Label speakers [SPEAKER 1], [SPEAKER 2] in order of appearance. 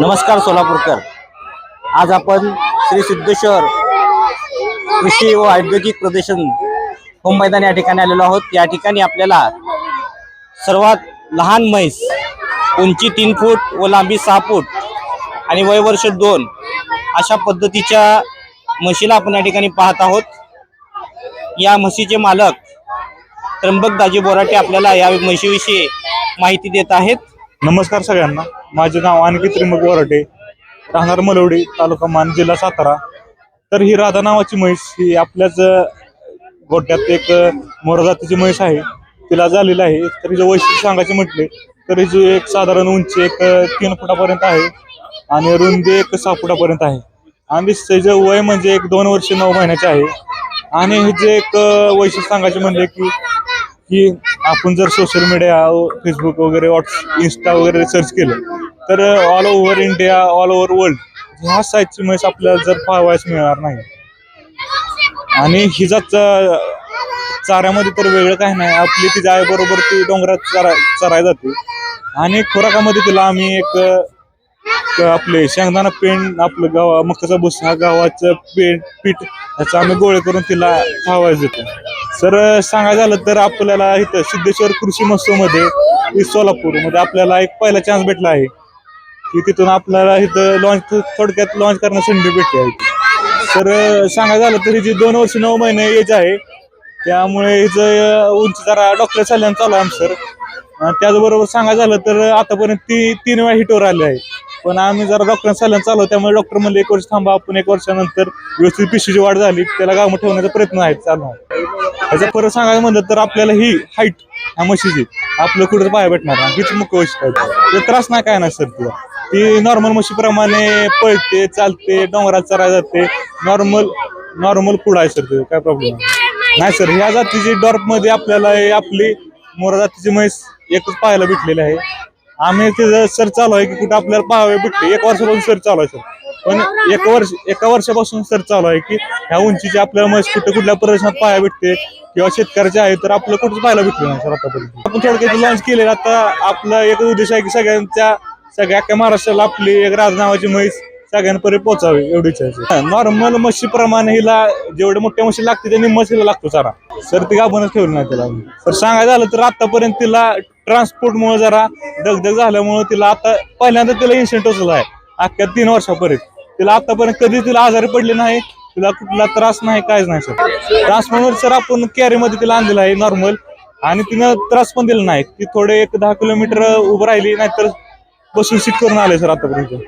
[SPEAKER 1] नमस्कार सोलापूरकर. आज आपण श्री सिद्धेश्वर कृषी व औद्योगिक प्रदर्शन होम मैदान या ठिकाणी आलेलो आहोत. या ठिकाणी आपल्याला सर्वात लहान म्हैस उंची तीन फूट व लांबी सहा फूट आणि वय वर्ष दोन अशा पद्धतीच्या म्हशीला आपण या ठिकाणी पाहत आहोत. या म्हशीचे मालक त्र्यंबक दाजी बोराटे आपल्याला या म्हशीविषयी माहिती देत आहेत.
[SPEAKER 2] नमस्कार सगळ्यांना. माझे नाव आणखी त्रिमुख वराटे राहणार मलवडी तालुका मान जिल्हा सातारा. तर ही राधा नावाची म्हैस ही आपल्याच अं, गोट्यात एक मोरजातीची म्हैस आहे. तिला झालेली आहे. तर हिचं वैशिष्ट्य सांगायचे म्हटले तर हिची एक साधारण उंची एक तीन फुटापर्यंत आहे आणि रुंदी एक सहा फुटापर्यंत आहे. आणि तिचं वय म्हणजे एक दोन वर्ष नऊ महिन्याचे आहे. आणि हिचे एक वैशिष्ट्य सांगायचे म्हणले की की आपण जर सोशल मीडिया फेसबुक वगैरे व्हॉट्स इन्स्टा वगैरे सर्च केलं तर all over India all over world ह्या साईजची म्हैस आपल्याला जर पाहावयास मिळणार नाही. आणि हिचा चाऱ्यामध्ये तर वेगळं काही नाही. आपली तिच्या आईबरोबर ती डोंगरात चरा चराय जाते. आणि खोराकामध्ये तिला आम्ही एक आपले शेंगदाणा पेंड आपलं गावा मकाचा भुसा गव्हाचं पेंट पीठ ह्याचं आम्ही गोळे करून तिला खावायला देतो. सर सांगायचं झालं तर आपल्याला इथं सिद्धेश्वर कृषी महोत्सवमध्ये सोलापूरमध्ये आपल्याला एक पहिला चान्स भेटला आहे. की तिथून आपल्याला इथं लॉन्च थोडक्यात लॉन्च करण्याची संधी भेटली आहे. तर सांगायचं झालं तरी जी दोन वर्ष नऊ महिने एज आहे. त्यामुळे हिचं उंची जरा डॉक्टर सल्ल्यानं चालू आहे सर. त्याचबरोबर सांगायचं झालं तर आतापर्यंत ती तीन वेळा हिटवर आले आहे. पण आम्ही जरा डॉक्टर सल्ल्यानं चालू त्यामुळे डॉक्टर म्हणले एक वर्ष थांबा आपण एक वर्षानंतर व्यवस्थित पिशीची वाढ झाली त्याला गाव ठेवण्याचा प्रयत्न आहे चालू आहे. परत सांगायचं म्हणलं तर आपल्याला ही हाईट ह्या म्हशीची आपलं कुठं पाया भेटणार हीच मुख्य वैशिष्ट्य आहे. त्रास नाही काय नाही सर तुला ती नॉर्मल म्हशीप्रमाणे पळते चालते डोंगरात चरायला जाते. नॉर्मल नॉर्मल पुढं आहे सर ते काय प्रॉब्लेम नाही. सर ह्या जातीची डॉर्पमध्ये आपल्याला हे आपली मोरा जातीची म्हैस एकच पाहायला भेटलेली आहे. आम्ही तिथं सर चालू आहे की कुठं आपल्याला पाहावे भेटते. एक वर्षापासून सर चालू आहे सर. पण एक वर्ष एका वर्षापासून सर चालू आहे की ह्या उंचीची आपल्याला म्हैस कुठं कुठल्या प्रदर्शनात पाहायला भेटते किंवा शेतकऱ्याचे आहे तर आपलं कुठंच पाहायला भेटलं नाही सर आतापर्यंत. आपण थोडक्यात लॉन्च केलेलं आता आपला एक उद्देश आहे की सगळ्यांच्या सगळ्या अख्ख्या महाराष्ट्राला आपली एक राज नावाची म्हैस सगळ्यांपर्यंत पोहोचावी एवढी इच्छा आहे. नॉर्मल म्हशीप्रमाणे हिला जेवढे मोठ्या म्हशी लागते त्यांनी म्हशीला लागतो सारा. सर ती आपणच ठेवली नाही तिला. तर सांगायचं झालं तर आतापर्यंत तिला ट्रान्सपोर्ट मुळे जरा दगदग झाल्यामुळे तिला आता पहिल्यांदा तिला इन्सिडेंट टोचला आहे. अख्ख्या तीन वर्षापर्यंत. तिला आतापर्यंत कधी तिला आजारी पडले नाही तिला कुठला त्रास नाही काहीच नाही सर. ट्रान्सफॉर्मर सर आपण कॅरीमध्ये तिला आणलेलं आहे नॉर्मल आणि तिनं त्रास पण दिला नाही. ती थोडे एक दहा किलोमीटर उभं राहिली नाहीतर बसून सीट करून आले सर आतापर्यंत.